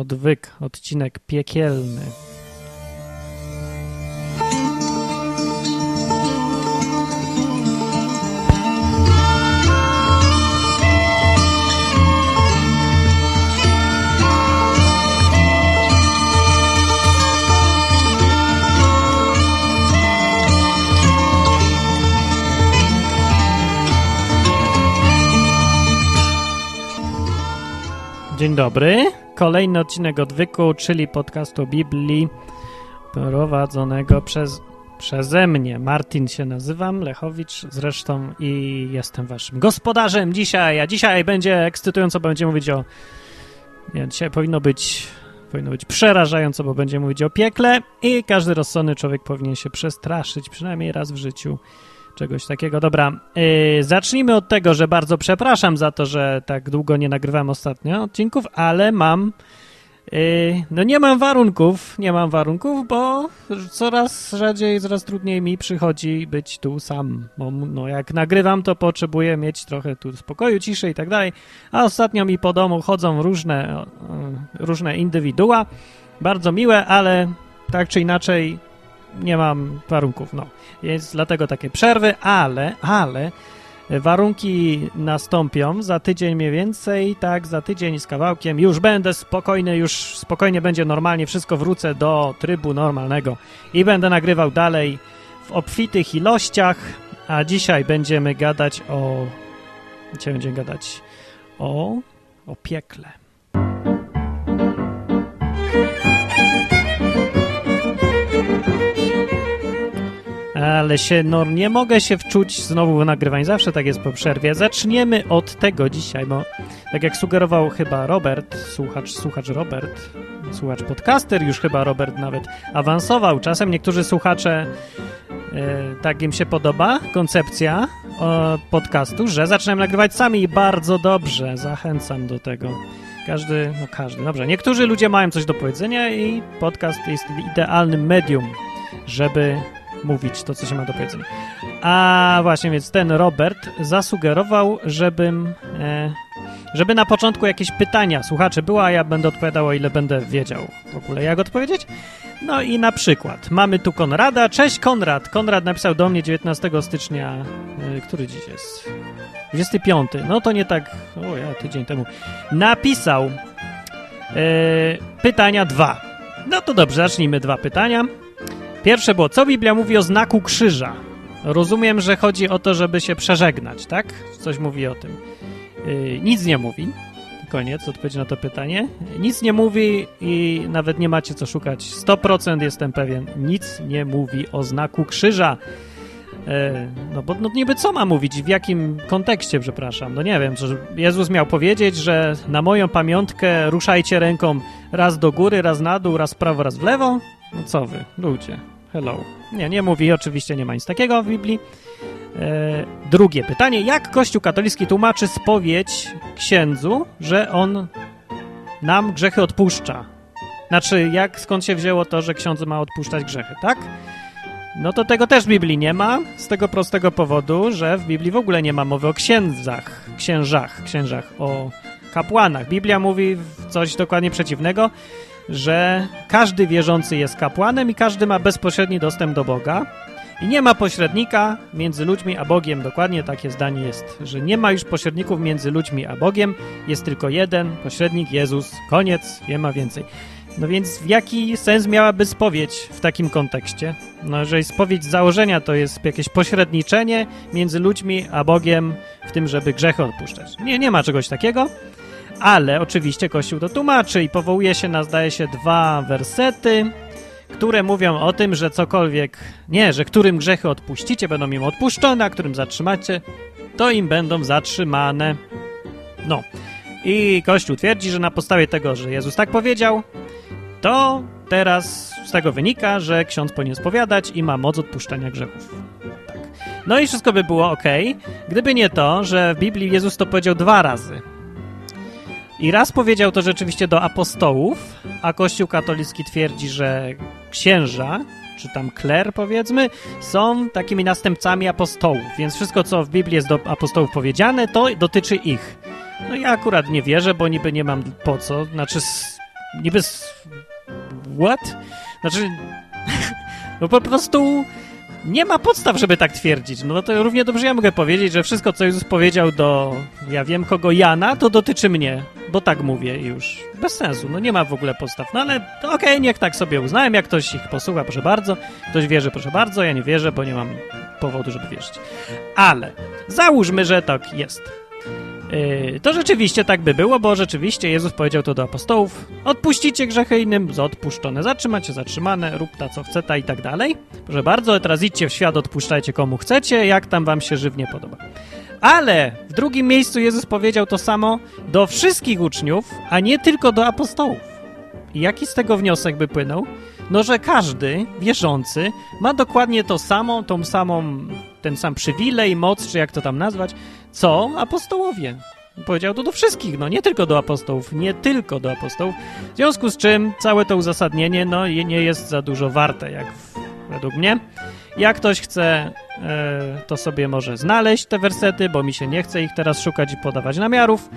Odwyk, odcinek piekielny. Dzień dobry. Kolejny odcinek odwyku, czyli podcastu Biblii prowadzonego przez, przeze mnie. Martin się nazywam, Lechowicz zresztą i jestem waszym gospodarzem dzisiaj, a dzisiaj będzie ekscytująco, będzie mówić o... Nie, dzisiaj powinno być, powinno być przerażająco, bo będzie mówić o piekle i każdy rozsądny człowiek powinien się przestraszyć przynajmniej raz w życiu czegoś takiego. Dobra, yy, zacznijmy od tego, że bardzo przepraszam za to, że tak długo nie nagrywam ostatnio odcinków, ale mam. Yy, no nie mam warunków, nie mam warunków, bo coraz rzadziej, coraz trudniej mi przychodzi być tu sam. Bo no, jak nagrywam, to potrzebuję mieć trochę tu spokoju, ciszy i tak dalej. A ostatnio mi po domu chodzą różne, różne indywidua, bardzo miłe, ale tak czy inaczej nie mam warunków, no. Jest dlatego takie przerwy, ale, ale warunki nastąpią za tydzień mniej więcej, tak, za tydzień z kawałkiem już będę spokojny, już spokojnie będzie normalnie, wszystko wrócę do trybu normalnego i będę nagrywał dalej w obfitych ilościach, a dzisiaj będziemy gadać o... Dzisiaj będziemy gadać o... o piekle. Ale się, no nie mogę się wczuć znowu w nagrywanie, zawsze tak jest po przerwie. Zaczniemy od tego dzisiaj, bo tak jak sugerował chyba Robert, słuchacz, słuchacz Robert, słuchacz podcaster, już chyba Robert nawet awansował. Czasem niektórzy słuchacze, e, tak im się podoba koncepcja o, podcastu, że zaczynają nagrywać sami i bardzo dobrze, zachęcam do tego. Każdy, no każdy, dobrze. Niektórzy ludzie mają coś do powiedzenia i podcast jest idealnym medium, żeby mówić to, co się ma do powiedzenia. A właśnie, więc ten Robert zasugerował, żebym, e, żeby na początku jakieś pytania słuchacze było, a ja będę odpowiadał, o ile będę wiedział w ogóle, jak odpowiedzieć. No i na przykład mamy tu Konrada. Cześć Konrad. Konrad napisał do mnie 19 stycznia, e, który dziś jest? 25. No to nie tak, o ja, tydzień temu. Napisał e, pytania dwa. No to dobrze, zacznijmy dwa pytania. Pierwsze było, co Biblia mówi o znaku krzyża? Rozumiem, że chodzi o to, żeby się przeżegnać, tak? Coś mówi o tym. Yy, nic nie mówi. Koniec odpowiedzi na to pytanie. Nic nie mówi i nawet nie macie co szukać. 100% jestem pewien. Nic nie mówi o znaku krzyża. Yy, no bo no niby co ma mówić? W jakim kontekście, przepraszam? No nie wiem, że Jezus miał powiedzieć, że na moją pamiątkę ruszajcie ręką raz do góry, raz na dół, raz w prawo, raz w lewo? No co wy, ludzie. Hello. Nie, nie mówi, oczywiście nie ma nic takiego w Biblii. E, drugie pytanie. Jak Kościół katolicki tłumaczy spowiedź księdzu, że on nam grzechy odpuszcza? Znaczy, jak, skąd się wzięło to, że ksiądz ma odpuszczać grzechy, tak? No to tego też w Biblii nie ma, z tego prostego powodu, że w Biblii w ogóle nie ma mowy o księdzach, księżach, księżach, o kapłanach. Biblia mówi coś dokładnie przeciwnego że każdy wierzący jest kapłanem i każdy ma bezpośredni dostęp do Boga. I nie ma pośrednika między ludźmi a Bogiem. Dokładnie takie zdanie jest, że nie ma już pośredników między ludźmi a Bogiem. Jest tylko jeden pośrednik, Jezus. Koniec, nie ma więcej. No więc w jaki sens miałaby spowiedź w takim kontekście? No jeżeli spowiedź z założenia to jest jakieś pośredniczenie między ludźmi a Bogiem w tym, żeby grzechy odpuszczać. Nie, nie ma czegoś takiego ale oczywiście Kościół to tłumaczy i powołuje się na, zdaje się, dwa wersety, które mówią o tym, że cokolwiek, nie, że którym grzechy odpuścicie, będą im odpuszczone, a którym zatrzymacie, to im będą zatrzymane. No. I Kościół twierdzi, że na podstawie tego, że Jezus tak powiedział, to teraz z tego wynika, że ksiądz powinien spowiadać i ma moc odpuszczenia grzechów. Tak. No i wszystko by było ok, gdyby nie to, że w Biblii Jezus to powiedział dwa razy. I raz powiedział to rzeczywiście do apostołów, a Kościół katolicki twierdzi, że księża, czy tam kler powiedzmy, są takimi następcami apostołów, więc wszystko, co w Biblii jest do apostołów powiedziane, to dotyczy ich. No ja akurat nie wierzę, bo niby nie mam po co, znaczy niby... What? Znaczy... no po prostu nie ma podstaw, żeby tak twierdzić. No to równie dobrze ja mogę powiedzieć, że wszystko, co Jezus powiedział do, ja wiem kogo, Jana, to dotyczy mnie, bo tak mówię już. Bez sensu, no nie ma w ogóle podstaw. No ale okej, okay, niech tak sobie uznałem, jak ktoś ich posłucha, proszę bardzo, ktoś wierzy, proszę bardzo, ja nie wierzę, bo nie mam powodu, żeby wierzyć. Ale załóżmy, że tak jest. Yy, to rzeczywiście tak by było, bo rzeczywiście Jezus powiedział to do apostołów: odpuścicie grzechy innym, odpuszczone, zatrzymacie zatrzymane, rób ta co chce, ta i tak dalej. Proszę bardzo, teraz idźcie w świat, odpuszczajcie komu chcecie, jak tam wam się żywnie podoba. Ale w drugim miejscu Jezus powiedział to samo do wszystkich uczniów, a nie tylko do apostołów. I jaki z tego wniosek by płynął? No, że każdy wierzący ma dokładnie to samo, tą samą, ten sam przywilej, moc, czy jak to tam nazwać, co apostołowie. Powiedział to do wszystkich, no nie tylko do apostołów, nie tylko do apostołów. W związku z czym całe to uzasadnienie, no nie jest za dużo warte, jak według mnie. Jak ktoś chce, e, to sobie może znaleźć te wersety, bo mi się nie chce ich teraz szukać i podawać namiarów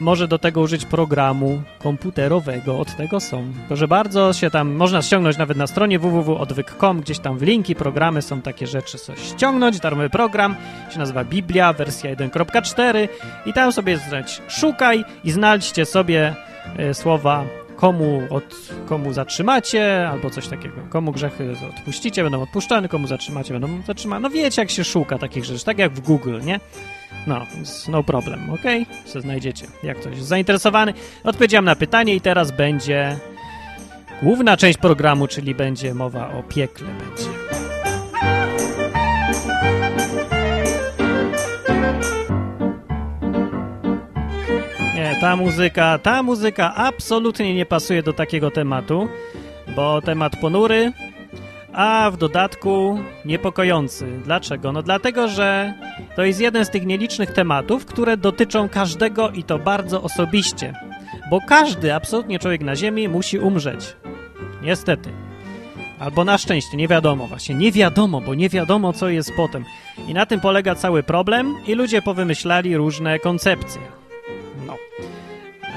może do tego użyć programu komputerowego, od tego są. Proszę bardzo, się tam można ściągnąć nawet na stronie www.odwyk.com, gdzieś tam w linki, programy są takie rzeczy, coś ściągnąć, darmowy program, się nazywa Biblia, wersja 1.4 i tam sobie znać szukaj i znajdźcie sobie y, słowa komu, od, komu zatrzymacie, albo coś takiego. Komu grzechy odpuścicie, będą odpuszczane, komu zatrzymacie, będą zatrzymane. No wiecie, jak się szuka takich rzeczy, tak jak w Google, nie? No, no problem, ok? Co znajdziecie, jak ktoś jest zainteresowany. Odpowiedziałem na pytanie i teraz będzie główna część programu, czyli będzie mowa o piekle będzie. Nie, ta muzyka, ta muzyka absolutnie nie pasuje do takiego tematu, bo temat ponury, a w dodatku niepokojący. Dlaczego? No dlatego, że to jest jeden z tych nielicznych tematów, które dotyczą każdego i to bardzo osobiście. Bo każdy, absolutnie człowiek na Ziemi musi umrzeć. Niestety. Albo na szczęście, nie wiadomo. Właśnie nie wiadomo, bo nie wiadomo, co jest potem. I na tym polega cały problem i ludzie powymyślali różne koncepcje.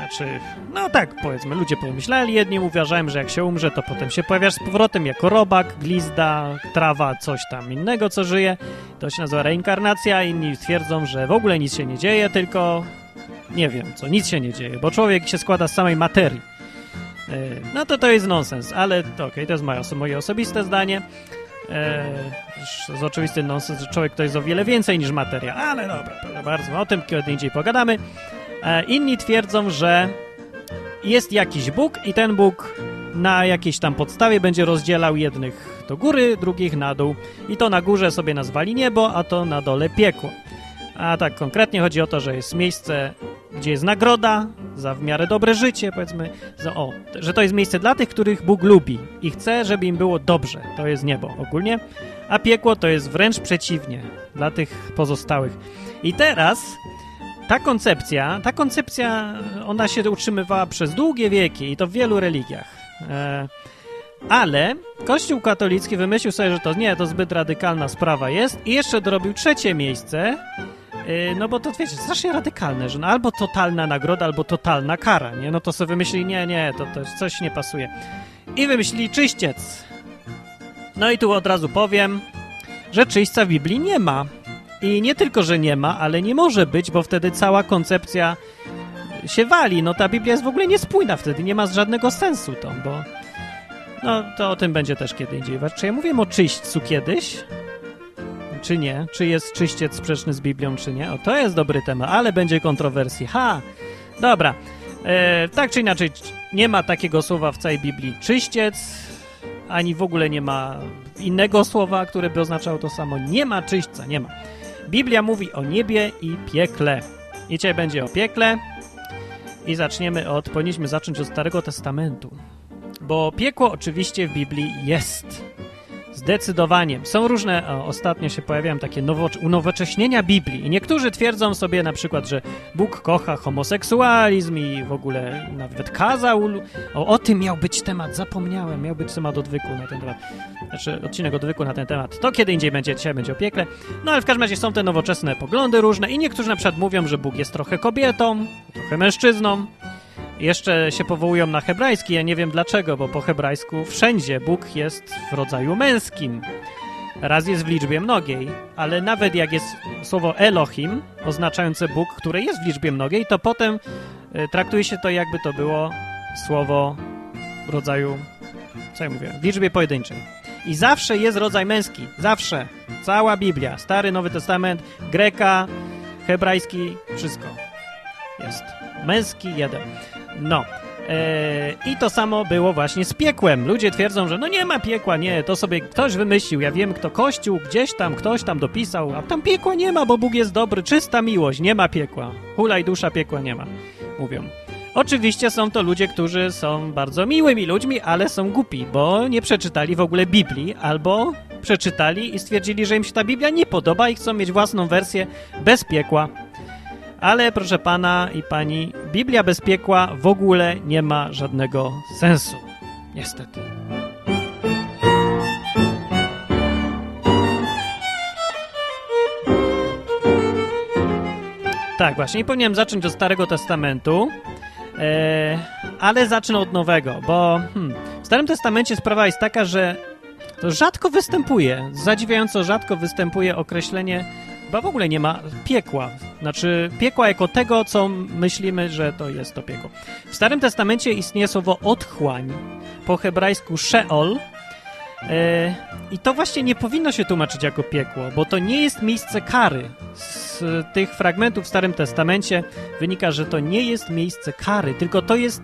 Znaczy, no tak, powiedzmy, ludzie pomyśleli, jedni uważają, że jak się umrze, to potem się pojawiasz z powrotem jako robak, glizda, trawa, coś tam innego, co żyje. To się nazywa reinkarnacja, inni twierdzą, że w ogóle nic się nie dzieje, tylko nie wiem co, nic się nie dzieje, bo człowiek się składa z samej materii. E, no to to jest nonsens, ale okej, okay, to jest moje, moje osobiste zdanie. To jest oczywisty nonsens, że człowiek to jest o wiele więcej niż materia, ale dobra, proszę bardzo, o tym kiedy indziej pogadamy. E, inni twierdzą, że jest jakiś Bóg i ten Bóg na jakiejś tam podstawie będzie rozdzielał jednych do góry, drugich na dół. I to na górze sobie nazwali niebo, a to na dole piekło. A tak konkretnie chodzi o to, że jest miejsce, gdzie jest nagroda za w miarę dobre życie, powiedzmy, za, o, że to jest miejsce dla tych, których Bóg lubi i chce, żeby im było dobrze. To jest niebo ogólnie. A piekło to jest wręcz przeciwnie dla tych pozostałych. I teraz ta koncepcja, ta koncepcja, ona się utrzymywała przez długie wieki i to w wielu religiach. E, ale Kościół katolicki wymyślił sobie, że to nie, to zbyt radykalna sprawa jest i jeszcze dorobił trzecie miejsce, e, no bo to wiecie, strasznie radykalne, że no albo totalna nagroda, albo totalna kara, nie? No to sobie wymyślili, nie, nie, to, to coś nie pasuje. I wymyślili czyściec. No i tu od razu powiem, że czyśćca w Biblii nie ma. I nie tylko, że nie ma, ale nie może być, bo wtedy cała koncepcja się wali. No ta Biblia jest w ogóle niespójna wtedy, nie ma żadnego sensu to, bo... No to o tym będzie też kiedy indziej. Czy ja mówiłem o czyśćcu kiedyś? Czy nie? Czy jest czyściec sprzeczny z Biblią, czy nie? O, to jest dobry temat, ale będzie kontrowersji. Ha! Dobra. E, tak czy inaczej, nie ma takiego słowa w całej Biblii czyściec, ani w ogóle nie ma innego słowa, które by oznaczało to samo. Nie ma czyśćca, nie ma. Biblia mówi o niebie i piekle. I dzisiaj będzie o piekle. I zaczniemy od, powinniśmy zacząć od Starego Testamentu. Bo piekło oczywiście w Biblii jest. Zdecydowanie. Są różne, o, ostatnio się pojawiają takie nowo, unowocześnienia Biblii i niektórzy twierdzą sobie na przykład, że Bóg kocha homoseksualizm i w ogóle nawet kazał. O, o tym miał być temat, zapomniałem, miał być temat odwyku na ten temat. Znaczy odcinek odwyku na ten temat. To kiedy indziej będzie, dzisiaj będzie o. No ale w każdym razie są te nowoczesne poglądy różne i niektórzy na przykład mówią, że Bóg jest trochę kobietą, trochę mężczyzną. Jeszcze się powołują na hebrajski, ja nie wiem dlaczego, bo po hebrajsku wszędzie Bóg jest w rodzaju męskim. Raz jest w liczbie mnogiej, ale nawet jak jest słowo Elohim, oznaczające Bóg, które jest w liczbie mnogiej, to potem y, traktuje się to jakby to było słowo w rodzaju, co ja mówię, w liczbie pojedynczej. I zawsze jest rodzaj męski, zawsze. Cała Biblia, Stary, Nowy Testament, Greka, hebrajski, wszystko jest. Męski jeden. No. Eee, I to samo było właśnie z piekłem. Ludzie twierdzą, że no nie ma piekła, nie, to sobie ktoś wymyślił. Ja wiem, kto kościół, gdzieś tam, ktoś tam dopisał, a tam piekła nie ma, bo Bóg jest dobry, czysta miłość, nie ma piekła. Hulaj dusza, piekła nie ma, mówią. Oczywiście są to ludzie, którzy są bardzo miłymi ludźmi, ale są głupi, bo nie przeczytali w ogóle Biblii, albo przeczytali i stwierdzili, że im się ta Biblia nie podoba i chcą mieć własną wersję bez piekła. Ale proszę pana i pani, Biblia bez piekła w ogóle nie ma żadnego sensu. Niestety. Tak, właśnie. I powinienem zacząć od Starego Testamentu, e, ale zacznę od Nowego, bo hmm, w Starym Testamencie sprawa jest taka, że to rzadko występuje, zadziwiająco rzadko występuje określenie, bo w ogóle nie ma piekła. Znaczy piekła jako tego, co myślimy, że to jest to piekło. W Starym Testamencie istnieje słowo otchłań, po hebrajsku sheol, e, i to właśnie nie powinno się tłumaczyć jako piekło, bo to nie jest miejsce kary. Z tych fragmentów w Starym Testamencie wynika, że to nie jest miejsce kary, tylko to jest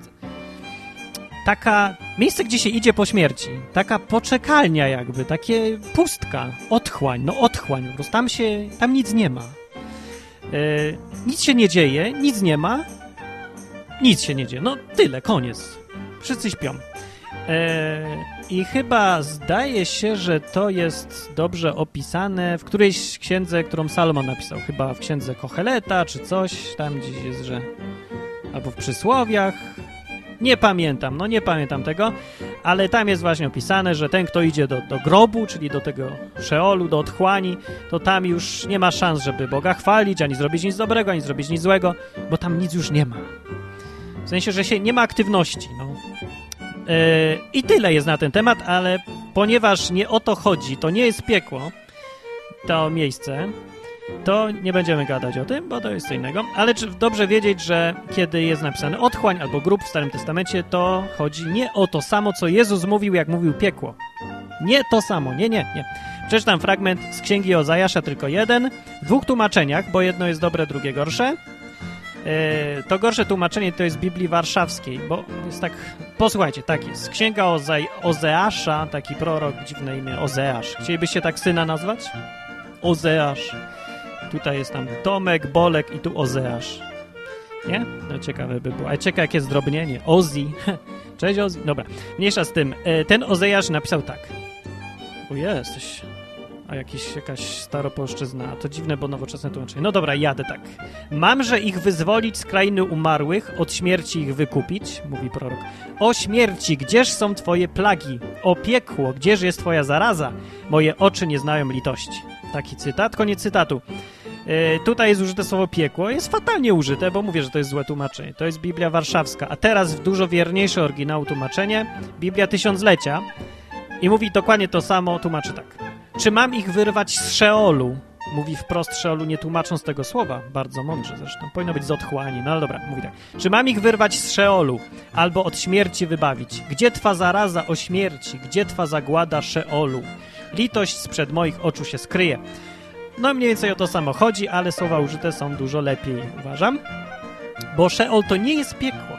taka miejsce, gdzie się idzie po śmierci. Taka poczekalnia jakby, takie pustka, otchłań, no otchłań, po prostu tam się, tam nic nie ma. E, nic się nie dzieje, nic nie ma, nic się nie dzieje. No tyle, koniec. Wszyscy śpią. E, I chyba zdaje się, że to jest dobrze opisane w którejś księdze, którą Salomon napisał. Chyba w księdze Kocheleta czy coś, tam gdzieś jest, że... Albo w przysłowiach. Nie pamiętam, no nie pamiętam tego, ale tam jest właśnie opisane, że ten, kto idzie do, do grobu, czyli do tego szeolu, do otchłani, to tam już nie ma szans, żeby Boga chwalić, ani zrobić nic dobrego, ani zrobić nic złego, bo tam nic już nie ma. W sensie, że się nie ma aktywności, no. Yy, I tyle jest na ten temat, ale ponieważ nie o to chodzi, to nie jest piekło, to miejsce, to nie będziemy gadać o tym, bo to jest co innego. Ale czy dobrze wiedzieć, że kiedy jest napisane otchłań albo grób w Starym Testamencie, to chodzi nie o to samo, co Jezus mówił, jak mówił piekło. Nie to samo, nie, nie, nie. Przeczytam fragment z księgi Ozajasza, tylko jeden, w dwóch tłumaczeniach, bo jedno jest dobre, drugie gorsze. Yy, to gorsze tłumaczenie to jest Biblii Warszawskiej, bo jest tak. Posłuchajcie, tak jest. Księga Oze Ozeasza, taki prorok, dziwne imię, Ozeasz. Chcielibyście tak syna nazwać? Ozeasz. Tutaj jest tam Tomek, Bolek i tu Ozeasz. Nie? No ciekawe by było. A ciekawe jakie zdrobnienie. Ozi. Cześć Ozi. Dobra, mniejsza z tym. Yy, ten Ozeasz napisał tak. O jesteś a jakiś, jakaś staropolszczyzna. To dziwne, bo nowoczesne tłumaczenie. No dobra, jadę tak. Mamże ich wyzwolić z krainy umarłych, od śmierci ich wykupić, mówi prorok. O śmierci, gdzież są twoje plagi? O piekło, gdzież jest twoja zaraza? Moje oczy nie znają litości. Taki cytat, koniec cytatu. Yy, tutaj jest użyte słowo piekło. Jest fatalnie użyte, bo mówię, że to jest złe tłumaczenie. To jest Biblia Warszawska. A teraz w dużo wierniejsze oryginału tłumaczenie. Biblia Tysiąclecia. I mówi dokładnie to samo, tłumaczy tak. Czy mam ich wyrwać z Szeolu? Mówi wprost Szeolu, nie tłumacząc tego słowa. Bardzo mądrze zresztą. Powinno być z otchłani. No ale dobra, mówi tak. Czy mam ich wyrwać z Szeolu? Albo od śmierci wybawić? Gdzie twa zaraza o śmierci? Gdzie twa zagłada Szeolu? Litość sprzed moich oczu się skryje. No mniej więcej o to samo chodzi, ale słowa użyte są dużo lepiej, uważam. Bo Szeol to nie jest piekło.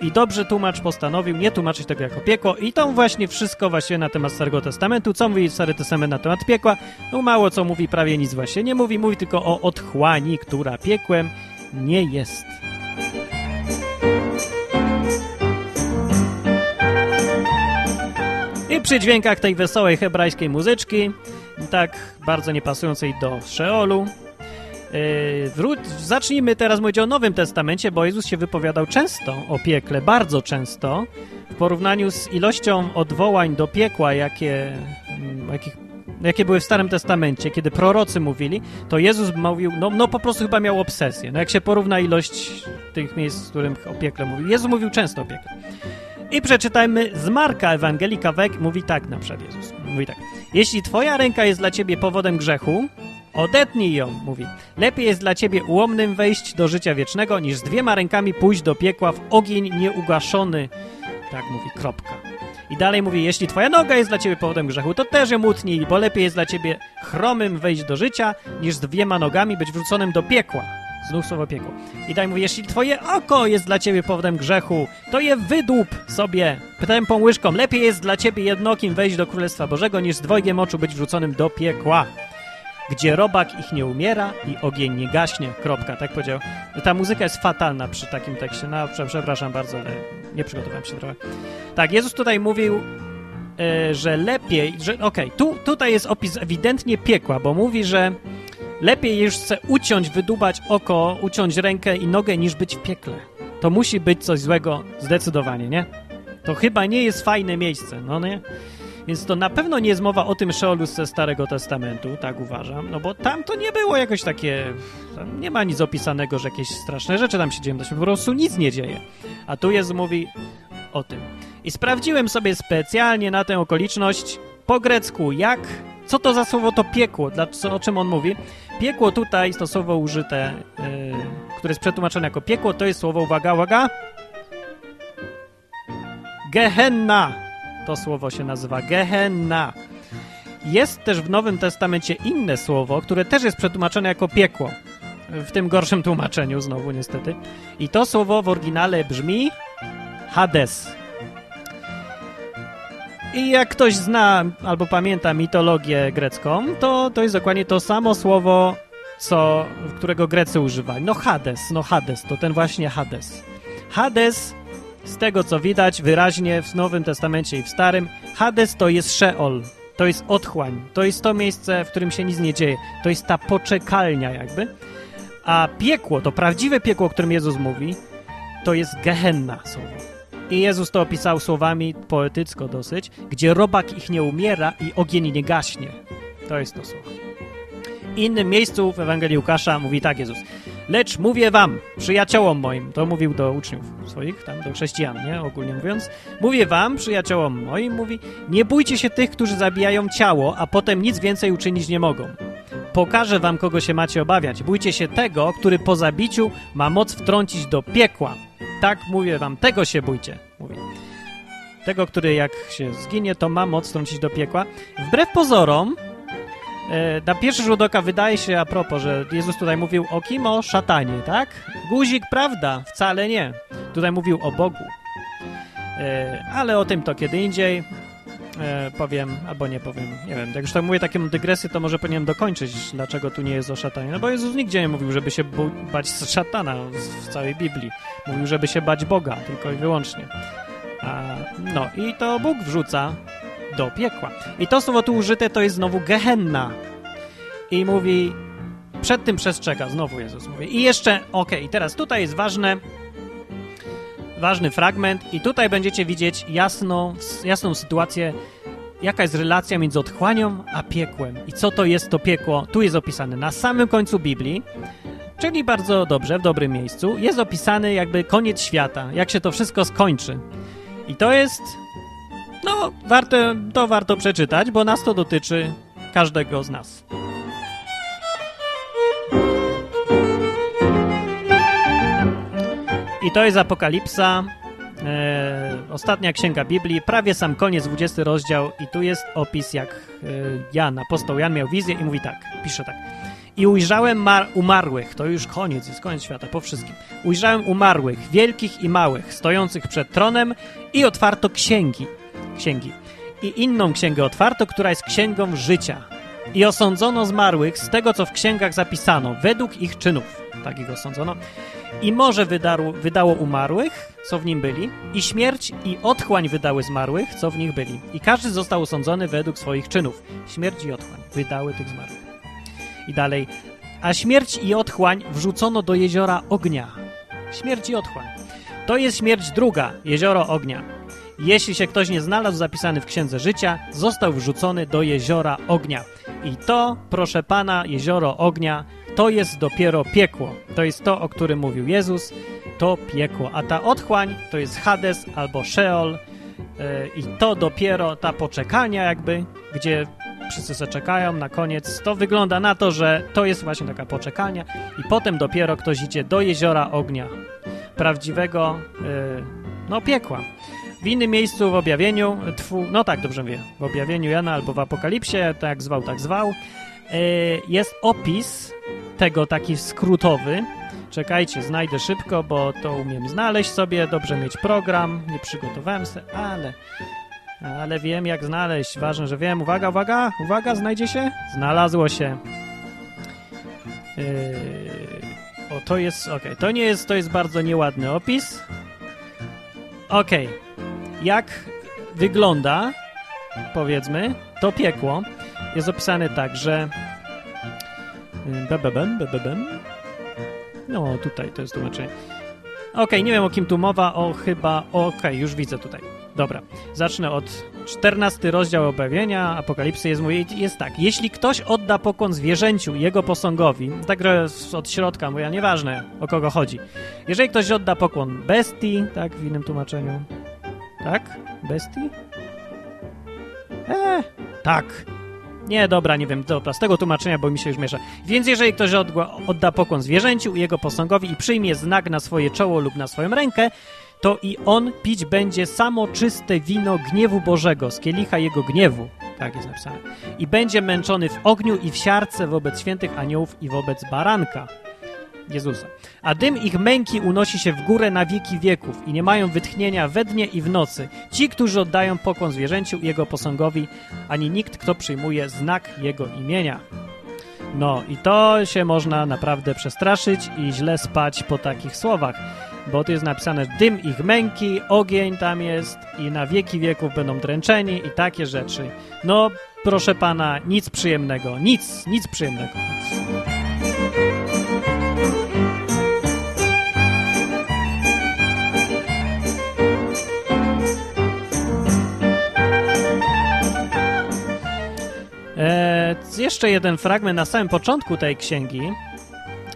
I dobrze tłumacz postanowił nie tłumaczyć tego jako piekło i to właśnie wszystko właśnie na temat Starego Testamentu. Co mówi Stary Testament na temat piekła? No mało co mówi, prawie nic właśnie nie mówi. Mówi tylko o otchłani, która piekłem nie jest. I przy dźwiękach tej wesołej hebrajskiej muzyczki, tak bardzo niepasującej do Szeolu, Yy, wró- zacznijmy teraz mówić o Nowym Testamencie, bo Jezus się wypowiadał często o piekle, bardzo często. W porównaniu z ilością odwołań do piekła, jakie, mm, jakich jakie były w Starym Testamencie, kiedy prorocy mówili, to Jezus mówił, no, no po prostu chyba miał obsesję. No jak się porówna ilość tych miejsc, w których o piekle mówił. Jezus mówił często o piekle. I przeczytajmy z Marka Ewangelika Wek, mówi tak na przykład Jezus. Mówi tak. Jeśli twoja ręka jest dla ciebie powodem grzechu, odetnij ją, mówi. Lepiej jest dla ciebie ułomnym wejść do życia wiecznego, niż z dwiema rękami pójść do piekła w ogień nieugaszony. Tak mówi, kropka. I dalej mówi, jeśli twoja noga jest dla ciebie powodem grzechu, to też ją utnij, bo lepiej jest dla ciebie chromym wejść do życia, niż z dwiema nogami być wrzuconym do piekła. Znów słowo piekło. I dalej mówi, jeśli twoje oko jest dla ciebie powodem grzechu, to je wydłup sobie tępą łyżką. Lepiej jest dla ciebie jednokim wejść do Królestwa Bożego, niż z dwojgiem oczu być wrzuconym do piekła gdzie robak ich nie umiera i ogień nie gaśnie. Kropka, tak powiedział. Ta muzyka jest fatalna przy takim tekście. No, przepraszam bardzo, ale nie przygotowałem się trochę. Tak, Jezus tutaj mówił, e, że lepiej, że okej, okay, tu, tutaj jest opis ewidentnie piekła, bo mówi, że lepiej już chce uciąć, wydubać oko, uciąć rękę i nogę, niż być w piekle. To musi być coś złego zdecydowanie, nie? To chyba nie jest fajne miejsce, no nie? Więc to na pewno nie jest mowa o tym Szeolu ze Starego Testamentu, tak uważam, no bo tam to nie było jakoś takie... nie ma nic opisanego, że jakieś straszne rzeczy tam się dzieją, to się po prostu nic nie dzieje. A tu jest mówi o tym. I sprawdziłem sobie specjalnie na tę okoliczność po grecku, jak... Co to za słowo to piekło? Dla, co, o czym on mówi? Piekło tutaj, to słowo użyte, yy, które jest przetłumaczone jako piekło, to jest słowo, uwaga, uwaga, Gehenna to słowo się nazywa Gehenna. Jest też w Nowym Testamencie inne słowo, które też jest przetłumaczone jako piekło. W tym gorszym tłumaczeniu, znowu niestety. I to słowo w oryginale brzmi Hades. I jak ktoś zna albo pamięta mitologię grecką, to to jest dokładnie to samo słowo, co, którego Grecy używali. No Hades, no Hades, to ten właśnie Hades. Hades z tego co widać wyraźnie w Nowym Testamencie i w Starym, Hades to jest Sheol, to jest otchłań, to jest to miejsce, w którym się nic nie dzieje, to jest ta poczekalnia jakby. A piekło, to prawdziwe piekło, o którym Jezus mówi, to jest Gehenna słowo. I Jezus to opisał słowami poetycko dosyć, gdzie robak ich nie umiera i ogień nie gaśnie. To jest to słowo. Innym miejscu w Ewangelii Łukasza mówi tak Jezus. Lecz mówię wam, przyjaciołom moim, to mówił do uczniów swoich, tam do chrześcijan, nie, ogólnie mówiąc, mówię wam, przyjaciołom moim, mówi, nie bójcie się tych, którzy zabijają ciało, a potem nic więcej uczynić nie mogą. Pokażę wam, kogo się macie obawiać. Bójcie się tego, który po zabiciu ma moc wtrącić do piekła. Tak mówię wam, tego się bójcie, mówi. Tego, który jak się zginie, to ma moc wtrącić do piekła. Wbrew pozorom, E, na pierwszy rzut oka wydaje się a propos, że Jezus tutaj mówił o kim? O szatanie, tak? Guzik, prawda? Wcale nie. Tutaj mówił o Bogu. E, ale o tym to kiedy indziej e, powiem, albo nie powiem, nie wiem. Jak już tak mówię taką dygresję, to może powinienem dokończyć, dlaczego tu nie jest o szatanie. No bo Jezus nigdzie nie mówił, żeby się bać szatana w całej Biblii. Mówił, żeby się bać Boga, tylko i wyłącznie. A, no i to Bóg wrzuca do piekła. I to słowo tu użyte to jest znowu Gehenna. I mówi, przed tym przestrzega, znowu Jezus mówi. I jeszcze, okej, okay, teraz tutaj jest ważne, ważny fragment i tutaj będziecie widzieć jasną, jasną sytuację, jaka jest relacja między otchłanią a piekłem. I co to jest to piekło? Tu jest opisane na samym końcu Biblii, czyli bardzo dobrze, w dobrym miejscu, jest opisany jakby koniec świata, jak się to wszystko skończy. I to jest no, warto, to warto przeczytać, bo nas to dotyczy każdego z nas. I to jest Apokalipsa, e, ostatnia księga Biblii, prawie sam koniec, 20 rozdział i tu jest opis, jak e, Jan, apostoł Jan miał wizję i mówi tak, pisze tak. I ujrzałem umarłych, to już koniec, jest koniec świata, po wszystkim. Ujrzałem umarłych, wielkich i małych, stojących przed tronem i otwarto księgi księgi. I inną księgę otwarto, która jest księgą życia. I osądzono zmarłych z tego, co w księgach zapisano, według ich czynów. Tak ich osądzono. I morze wydarło, wydało umarłych, co w nim byli, i śmierć i otchłań wydały zmarłych, co w nich byli. I każdy został osądzony według swoich czynów. Śmierć i otchłań wydały tych zmarłych. I dalej. A śmierć i otchłań wrzucono do jeziora ognia. Śmierć i otchłań. To jest śmierć druga, jezioro ognia. jeśli się ktoś nie znalazł zapisany w Księdze Życia, został wrzucony do jeziora ognia. I to, proszę pana, jezioro ognia, to jest dopiero piekło. To jest to, o którym mówił Jezus, to piekło. A ta otchłań to jest Hades albo Sheol yy, i to dopiero ta poczekania jakby, gdzie wszyscy zaczekają na koniec. To wygląda na to, że to jest właśnie taka poczekalnia i potem dopiero ktoś idzie do jeziora ognia. Prawdziwego, yy, no piekła. W innym miejscu w objawieniu, tfu, no tak, dobrze mówię, w objawieniu Jana albo w Apokalipsie, tak zwał, tak zwał, yy, jest opis tego taki skrótowy. Czekajcie, znajdę szybko, bo to umiem znaleźć sobie, dobrze mieć program, nie przygotowałem się, ale, ale wiem jak znaleźć, ważne, że wiem. Uwaga, uwaga, uwaga, znajdzie się? Znalazło się. Yy, o, to jest, ok, to nie jest, to jest bardzo nieładny opis. Ok, jak wygląda, powiedzmy, to piekło, jest opisane tak, że Bebebem, bebebem. No, tutaj to jest tłumaczenie. Okej, okay, nie wiem o kim tu mowa, o chyba... Okej, okay, już widzę tutaj. Dobra, zacznę od 14 rozdział objawienia Apokalipsy jest, mówi, jest tak. Jeśli ktoś odda pokłon zwierzęciu jego posągowi, tak od środka, mówię, nieważne o kogo chodzi. Jeżeli ktoś odda pokłon bestii, tak, w innym tłumaczeniu. Tak? Bestii? Eee, tak. Nie, dobra, nie wiem, dobra, z tego tłumaczenia, bo mi się już miesza. Więc jeżeli ktoś odda pokłon zwierzęciu jego posągowi i przyjmie znak na swoje czoło lub na swoją rękę, to i on pić będzie samo czyste wino gniewu Bożego, z kielicha jego gniewu. Tak jest napisane. I będzie męczony w ogniu i w siarce wobec świętych aniołów i wobec baranka. Jezusa. A dym ich męki unosi się w górę na wieki wieków i nie mają wytchnienia we dnie i w nocy. Ci, którzy oddają pokłon zwierzęciu i jego posągowi, ani nikt, kto przyjmuje znak jego imienia. No i to się można naprawdę przestraszyć i źle spać po takich słowach, bo tu jest napisane dym ich męki, ogień tam jest i na wieki wieków będą dręczeni i takie rzeczy. No, proszę pana, nic przyjemnego, nic, nic przyjemnego. Jeszcze jeden fragment na samym początku tej księgi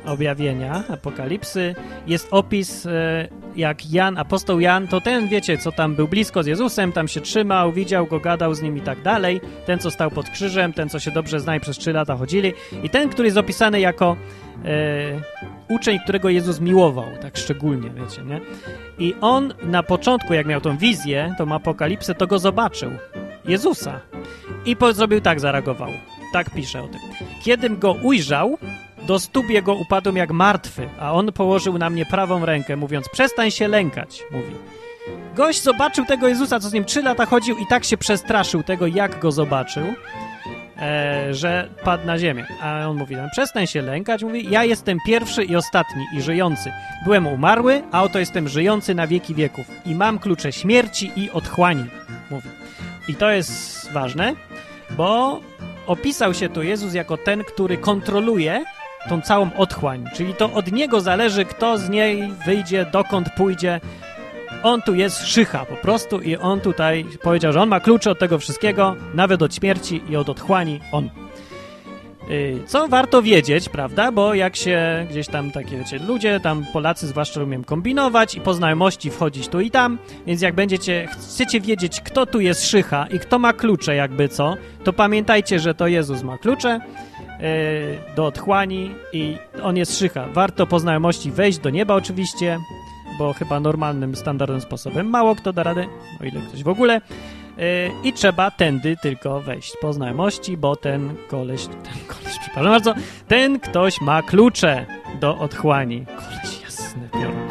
objawienia, apokalipsy, jest opis, e, jak Jan, apostoł Jan, to ten, wiecie, co tam był blisko z Jezusem, tam się trzymał, widział go, gadał z nim i tak dalej, ten, co stał pod krzyżem, ten, co się dobrze zna i przez trzy lata chodzili i ten, który jest opisany jako e, uczeń, którego Jezus miłował, tak szczególnie, wiecie, nie? I on na początku, jak miał tą wizję, tą apokalipsę, to go zobaczył, Jezusa. I zrobił tak, zareagował. Tak pisze o tym. Kiedym go ujrzał, do stóp jego upadłem jak martwy, a on położył na mnie prawą rękę, mówiąc, przestań się lękać, mówi. Gość zobaczył tego Jezusa, co z nim trzy lata chodził i tak się przestraszył tego, jak go zobaczył, e, że padł na ziemię. A on mówi, przestań się lękać, mówi, ja jestem pierwszy i ostatni i żyjący. Byłem umarły, a oto jestem żyjący na wieki wieków i mam klucze śmierci i otchłani, mówi. I to jest ważne, bo opisał się tu Jezus jako ten, który kontroluje tą całą otchłań, czyli to od niego zależy, kto z niej wyjdzie, dokąd pójdzie. On tu jest szycha po prostu i on tutaj powiedział, że on ma klucze od tego wszystkiego, nawet od śmierci i od otchłani on. Y, co warto wiedzieć, prawda? Bo jak się gdzieś tam takie, wiecie, ludzie, tam Polacy zwłaszcza umiem kombinować i po znajomości wchodzić tu i tam, więc jak będziecie, chcecie wiedzieć, kto tu jest szycha i kto ma klucze jakby co, to pamiętajcie, że to Jezus ma klucze yy, do otchłani i on jest szycha. Warto po znajomości wejść do nieba oczywiście, bo chyba normalnym, standardowym sposobem mało kto da radę, o ile ktoś w ogóle, i trzeba tędy tylko wejść po znajomości, bo ten koleś, ten koleś, przepraszam bardzo, ten ktoś ma klucze do otchłani. Koleś jasny piorun.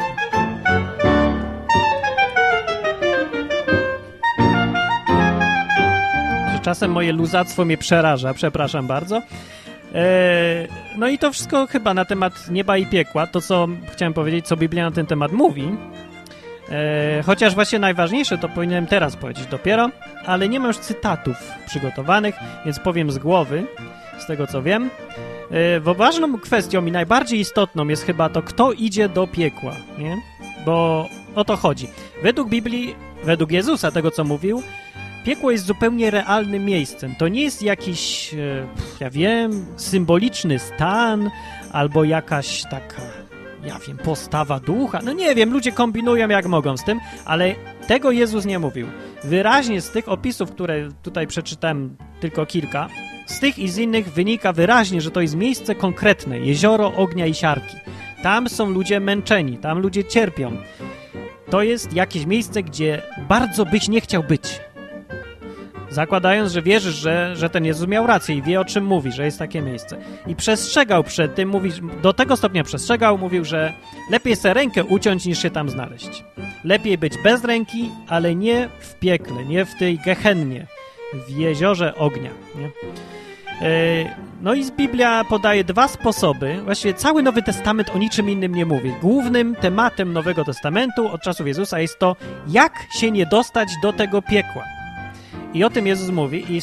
Czasem moje luzactwo mnie przeraża, przepraszam bardzo. No i to wszystko chyba na temat nieba i piekła, to co chciałem powiedzieć, co Biblia na ten temat mówi, chociaż właśnie najważniejsze to powinienem teraz powiedzieć dopiero, ale nie mam już cytatów przygotowanych, więc powiem z głowy, z tego co wiem. E, bo ważną kwestią i najbardziej istotną jest chyba to, kto idzie do piekła, nie? Bo o to chodzi. Według Biblii według Jezusa, tego co mówił, piekło jest zupełnie realnym miejscem. To nie jest jakiś, e, ja wiem, symboliczny stan albo jakaś taka, ja wiem, postawa ducha. No nie wiem, ludzie kombinują jak mogą z tym, ale tego Jezus nie mówił. Wyraźnie z tych opisów, które tutaj przeczytałem tylko kilka, z tych i z innych wynika wyraźnie, że to jest miejsce konkretne, jezioro ognia i siarki. Tam są ludzie męczeni, tam ludzie cierpią. To jest jakieś miejsce, gdzie bardzo byś nie chciał być. Zakładając, że wierzysz, że, że ten Jezus miał rację i wie o czym mówi, że jest takie miejsce. I przestrzegał przed tym, mówi, do tego stopnia przestrzegał, mówił, że lepiej sobie rękę uciąć niż się tam znaleźć. Lepiej być bez ręki, ale nie w piekle, nie w tej gehennie, w jeziorze ognia. Nie? E, no i Biblia podaje dwa sposoby, właściwie cały Nowy Testament o niczym innym nie mówi. Głównym tematem Nowego Testamentu od czasów Jezusa jest to, jak się nie dostać do tego piekła. I o tym Jezus mówi i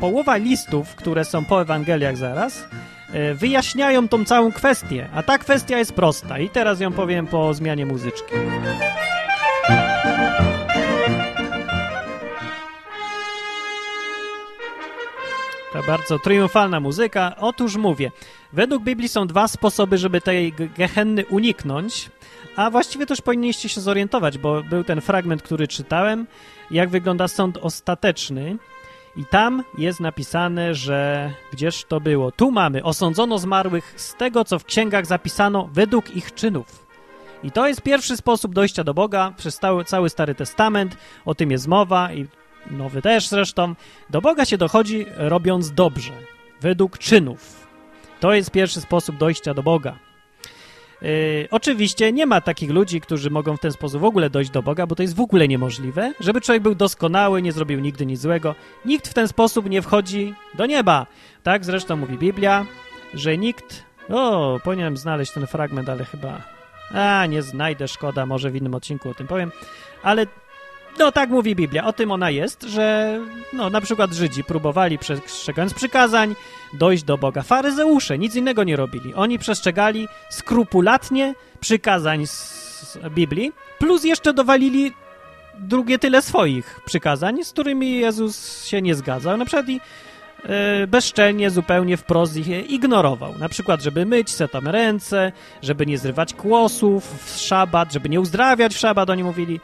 połowa listów, które są po Ewangeliach zaraz, e, wyjaśniają tą całą kwestię. A ta kwestia jest prosta i teraz ją powiem po zmianie muzyczki. Ta bardzo triumfalna muzyka. Otóż mówię, według Biblii są dwa sposoby, żeby tej gehenny uniknąć, a właściwie też powinniście się zorientować, bo był ten fragment, który czytałem, jak wygląda sąd ostateczny. I tam jest napisane, że gdzież to było? Tu mamy, osądzono zmarłych z tego, co w księgach zapisano według ich czynów. I to jest pierwszy sposób dojścia do Boga przez cały, Stary Testament, o tym jest mowa i nowy też zresztą. Do Boga się dochodzi robiąc dobrze, według czynów. To jest pierwszy sposób dojścia do Boga. Yy, oczywiście nie ma takich ludzi, którzy mogą w ten sposób w ogóle dojść do Boga, bo to jest w ogóle niemożliwe, żeby człowiek był doskonały, nie zrobił nigdy nic złego. Nikt w ten sposób nie wchodzi do nieba. Tak zresztą mówi Biblia, że nikt... O, powinienem znaleźć ten fragment, ale chyba... A, nie znajdę, szkoda, może w innym odcinku o tym powiem. Ale no tak mówi Biblia, o tym ona jest, że no na przykład Żydzi próbowali przestrzegając przykazań dojść do Boga. Faryzeusze nic innego nie robili. Oni przestrzegali skrupulatnie przykazań z Biblii, plus jeszcze dowalili drugie tyle swoich przykazań, z którymi Jezus się nie zgadzał. Na przykład i e, bezczelnie, zupełnie wprost ich ignorował. Na przykład, żeby myć se tam ręce, żeby nie zrywać kłosów w szabat, żeby nie uzdrawiać w szabat, oni mówili.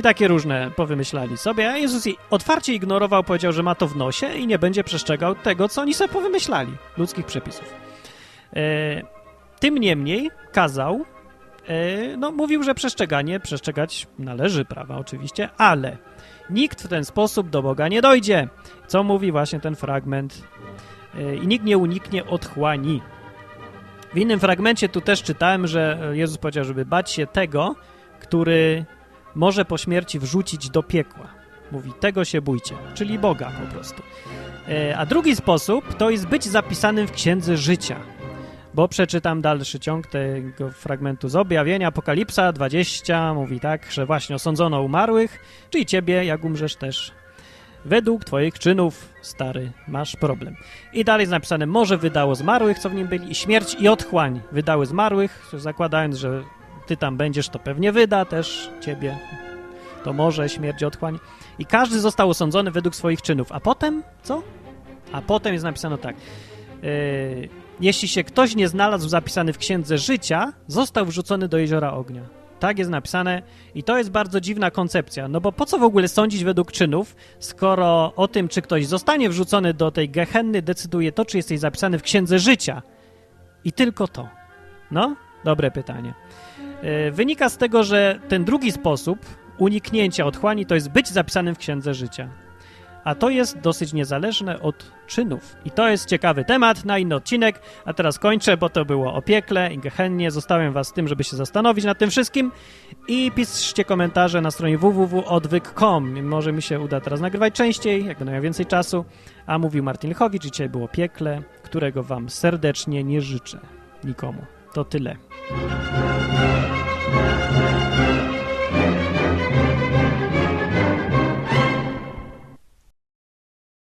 I takie różne powymyślali sobie, a Jezus otwarcie ignorował, powiedział, że ma to w nosie i nie będzie przestrzegał tego, co oni sobie powymyślali, ludzkich przepisów. E, tym niemniej kazał, e, no mówił, że przestrzeganie, przestrzegać należy prawa oczywiście, ale nikt w ten sposób do Boga nie dojdzie. Co mówi właśnie ten fragment? E, I nikt nie uniknie otchłani. W innym fragmencie tu też czytałem, że Jezus powiedział, żeby bać się tego, który może po śmierci wrzucić do piekła. Mówi, tego się bójcie, czyli Boga po prostu. E, a drugi sposób to jest być zapisanym w Księdze Życia. Bo przeczytam dalszy ciąg tego fragmentu z objawienia. Apokalipsa 20 mówi tak, że właśnie osądzono umarłych, czyli ciebie, jak umrzesz też. Według twoich czynów, stary, masz problem. I dalej jest napisane, może wydało zmarłych, co w nim byli, i śmierć i otchłań wydały zmarłych, zakładając, że ty tam będziesz, to pewnie wyda też ciebie. To może śmierć otchłań. I każdy został osądzony według swoich czynów. A potem co? A potem jest napisano tak. Yy, jeśli się ktoś nie znalazł zapisany w księdze życia, został wrzucony do jeziora ognia. Tak jest napisane i to jest bardzo dziwna koncepcja, no bo po co w ogóle sądzić według czynów, skoro o tym, czy ktoś zostanie wrzucony do tej gehenny, decyduje to, czy jesteś zapisany w księdze życia. I tylko to. No, dobre pytanie. E, wynika z tego, że ten drugi sposób uniknięcia otchłani to jest być zapisanym w Księdze Życia. A to jest dosyć niezależne od czynów. I to jest ciekawy temat na inny odcinek. A teraz kończę, bo to było o piekle i gehennie. Zostawiam was z tym, żeby się zastanowić nad tym wszystkim. I piszcie komentarze na stronie www.odwyk.com. Może mi się uda teraz nagrywać częściej, jak będę miał więcej czasu. A mówił Martin Lichowicz. Dzisiaj było piekle, którego wam serdecznie nie życzę. Nikomu. To tyle.